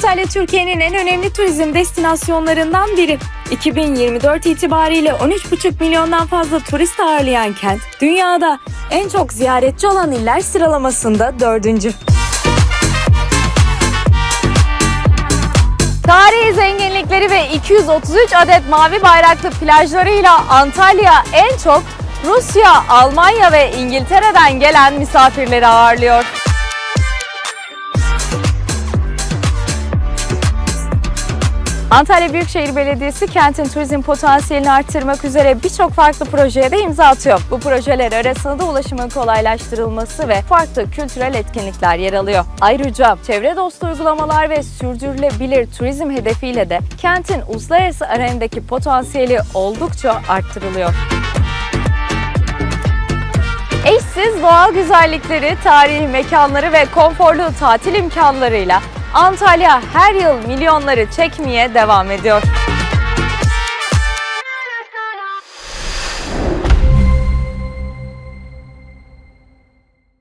Türkiye'nin en önemli turizm destinasyonlarından biri. 2024 itibariyle 13,5 milyondan fazla turist ağırlayan kent, dünyada en çok ziyaretçi olan iller sıralamasında dördüncü. Tarihi zenginlikleri ve 233 adet mavi bayraklı plajlarıyla Antalya en çok Rusya, Almanya ve İngiltere'den gelen misafirleri ağırlıyor. Antalya Büyükşehir Belediyesi kentin turizm potansiyelini arttırmak üzere birçok farklı projeye de imza atıyor. Bu projeler arasında da ulaşımın kolaylaştırılması ve farklı kültürel etkinlikler yer alıyor. Ayrıca çevre dostu uygulamalar ve sürdürülebilir turizm hedefiyle de kentin uluslararası arenadaki potansiyeli oldukça arttırılıyor. Eşsiz doğal güzellikleri, tarihi mekanları ve konforlu tatil imkanlarıyla Antalya her yıl milyonları çekmeye devam ediyor.